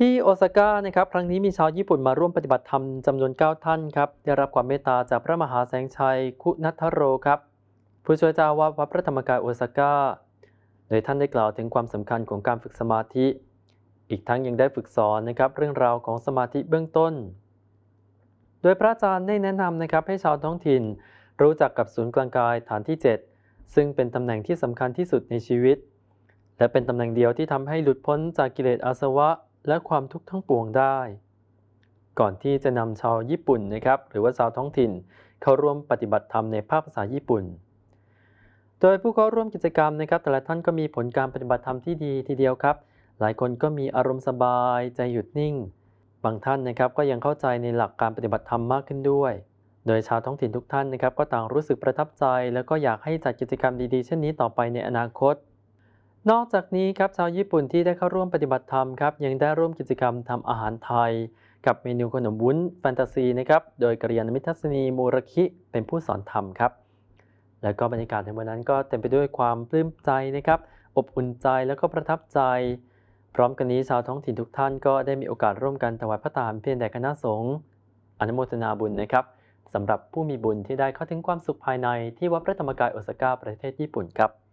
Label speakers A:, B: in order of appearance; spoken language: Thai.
A: ที่โอซาก้านะครับครั้งนี้มีชาวญี่ปุ่นมาร่วมปฏิบัติธรรมจำนวน 9 ท่านครับได้รับความเมตตาจากพระมหาแสงชัยคุณัทโรครับผู้ช่วยเจ้าวาสวัดพระธรรมกายโอซาก้าโดยท่านได้กล่าวถึงความสำคัญของการฝึกสมาธิ อีกทั้งยังได้ฝึกสอนนะครับเรื่องราวของสมาธิเบื้องต้น โดยพระอาจารย์ได้แนะนำนะครับให้ชาวท้องถิ่น รู้จักกับศูนย์กลางกายฐานที่ 7 ซึ่งเป็นตำแหน่งที่สำคัญที่สุดในชีวิต และเป็นตำแหน่งเดียวที่ทำให้หลุดพ้นจากกิเลสอาสวะ และความทุกข์ทั้งปวงได้ ก่อนที่จะนำชาวญี่ปุ่นนะครับ หรือว่าชาวท้องถิ่น เข้าร่วมปฏิบัติธรรมในภาคภาษาญี่ปุ่น โดยผู้เข้าร่วมกิจกรรมนะครับ แต่ละท่านก็มีผลการปฏิบัติธรรมที่ดีทีเดียวครับ หลายคนก็มีอารมณ์สบายใจหยุดนิ่ง บางท่านนะครับก็ยังเข้าใจในหลักการปฏิบัติธรรมมากขึ้นด้วย โดยชาวท้องถิ่นทุกท่านนะครับ ก็ต่างรู้สึกประทับใจ แล้วก็อยากให้จัดกิจกรรมดีๆ เช่นนี้ต่อไปในอนาคต นอกจากนี้ครับชาวญี่ปุ่นที่ได้เข้าร่วมปฏิบัติธรรมครับยังได้ร่วมกิจกรรมทำอาหารไทย กับเมนูขนมวุ้นแฟนตาซีนะครับโดยกริยานมิทัศนีมูรคิเป็นผู้สอนทำครับแล้วก็บรรยากาศในวันนั้นก็เต็มไปด้วยความปลื้มใจนะครับอบอุ่นใจแล้วก็ประทับใจ พร้อมกันนี้ชาวท้องถิ่นทุกท่านก็ได้มีโอกาสร่วมกันถวายพระทานเพลแด่คณะสงฆ์อนุโมทนาบุญนะครับสำหรับผู้มีบุญที่ได้เข้าถึงความสุขภายในที่วัดพระธรรมกายโอซาก้าประเทศญี่ปุ่นครับ